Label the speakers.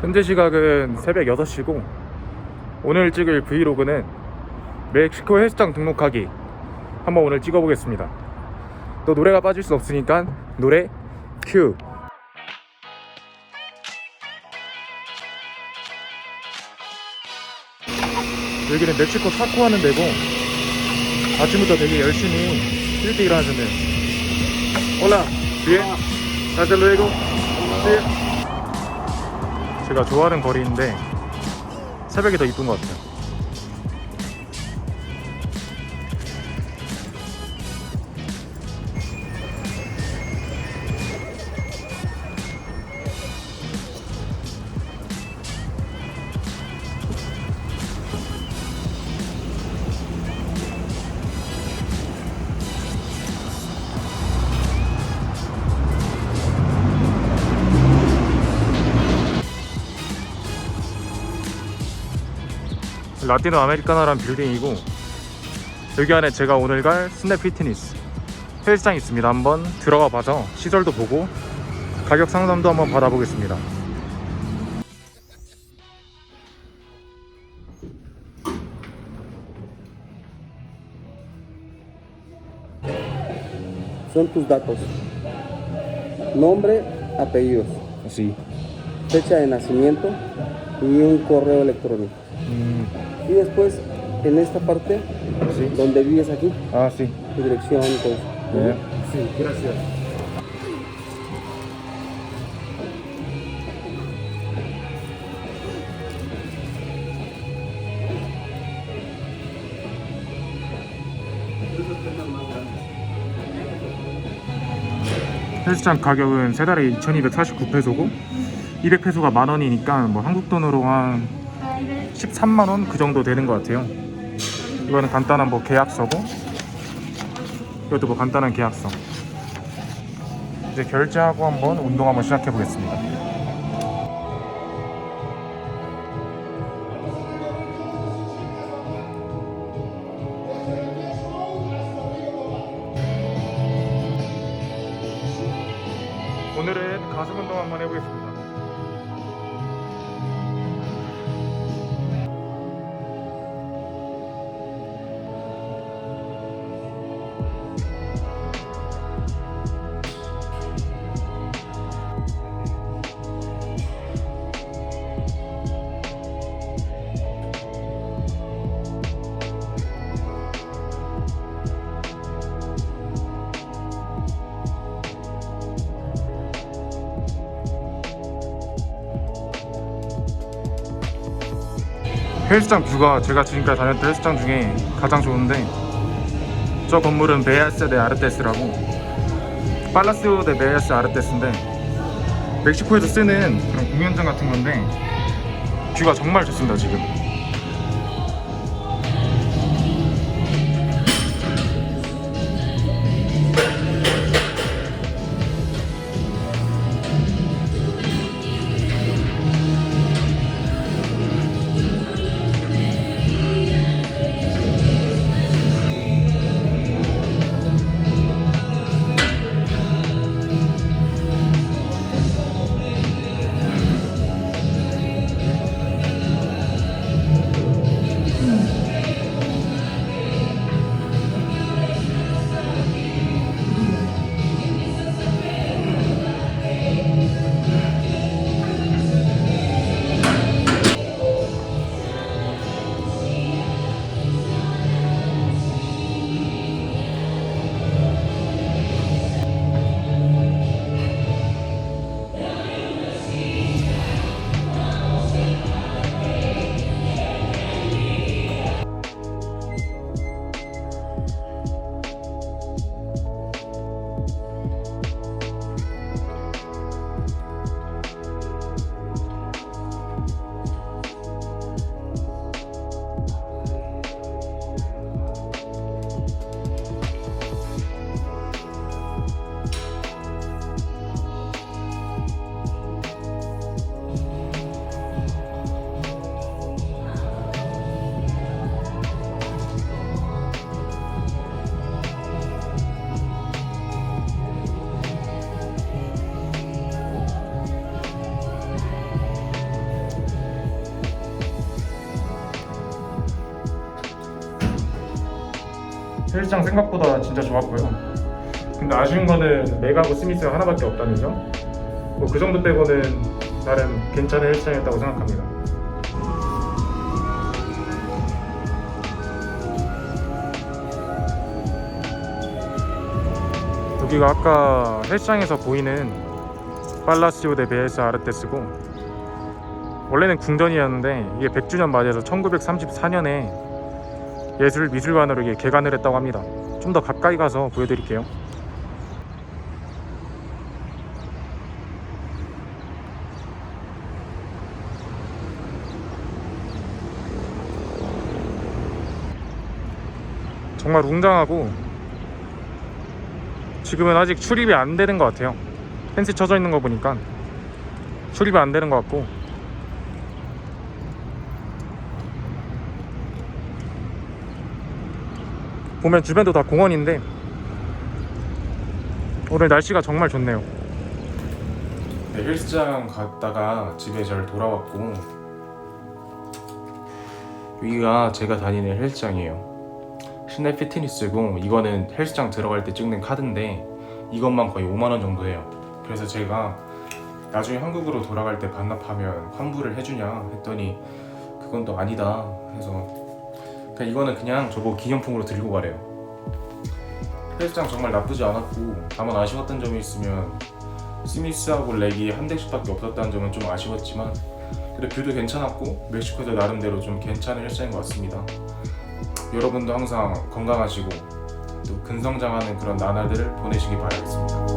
Speaker 1: 현재 시각은 새벽 6시고 오늘 찍을 브이로그는 멕시코 헬스장 등록하기. 한번 오늘 찍어보겠습니다. 또 노래가 빠질 수 없으니까 노래 큐 여기는 멕시코 타코 하는 데고 아침부터 되게 열심히 일찍 일어나셨네요. 올라 bien hasta luego Sí. 제가 좋아하는 거리인데 새벽이 더 이쁜 것 같아요 라티노 아메리카나라는 빌딩이고 여기 안에 제가 오늘 갈 스냅 피트니스 헬스장이 있습니다 한번 들어가 봐서 시설도 보고 가격 상담도 한번 받아보겠습니다
Speaker 2: son tus datos. Nombre, apellidos,
Speaker 1: Sí.
Speaker 2: fecha de nacimiento y un correo electrónico.
Speaker 1: 음,
Speaker 2: Y después, en esta parte,
Speaker 1: sí.
Speaker 2: donde vives aquí,
Speaker 1: 아, sí.
Speaker 2: tu dirección, eso.
Speaker 1: 네.
Speaker 2: Sí, gracias.
Speaker 1: 헬스장 가격은 세 달에 2,249페소고 200페소가 만 원이니까 뭐 한국 돈으로 한 13만 원 그 정도 되는 것 같아요. 이거는 간단한 뭐 계약서고 이것도 뭐 간단한 계약서. 이제 결제하고 한번 운동 한번 시작해 보겠습니다. 오늘은 가슴 운동 한번 해보겠습니다. 헬스장 뷰가 제가 지금까지 다녔던 헬스장 중에 가장 좋은데 저 건물은 베아스 데 아르테스라고 팔라시오 데 베아스 아르테스인데 멕시코에서 쓰는 그런 공연장 같은 건데 뷰가 정말 좋습니다 지금
Speaker 3: 헬스장 생각보다 진짜 좋았고요. 근데 아쉬운 거는 맥하고 스미스가 하나밖에 없다는 점. 뭐 그 정도 빼고는 나름 괜찮은 헬스장이었다고 생각합니다. 여기가 아까 헬스장에서 보이는 팔라시오 데 베에스 아르테스고 원래는 궁전이었는데 이게 100주년 맞이해서 1934년에 예술 미술관으로 이게 개관을 했다고 합니다. 좀 더 가까이 가서 보여드릴게요. 정말 웅장하고 지금은 아직 출입이 안 되는 것 같아요. 펜스 쳐져 있는 거 보니까 출입이 안 되는 것 같고 보면 주변도 다 공원인데 오늘 날씨가 정말 좋네요. 네, 헬스장 갔다가 집에 잘 돌아왔고 여기가 제가 다니는 헬스장이에요. 실내 피트니스고 이거는 헬스장 들어갈 때 찍는 카드인데 이것만 거의 5만 원 정도 해요. 그래서 제가 나중에 한국으로 돌아갈 때 반납하면 환불을 해주냐 했더니 그건 또 아니다 해서 그냥 이거는 그냥 저보고 기념품으로 들고 가래요. 헬스장 정말 나쁘지 않았고 다만 아쉬웠던 점이 있으면 스미스하고 렉이 한 대씩밖에 없었다는 점은 좀 아쉬웠지만 그래도 뷰도 괜찮았고 멕시코도 나름대로 좀 괜찮은 헬스장인 것 같습니다. 여러분도 항상 건강하시고 또 근성장하는 그런 나날들을 보내시기 바라겠습니다.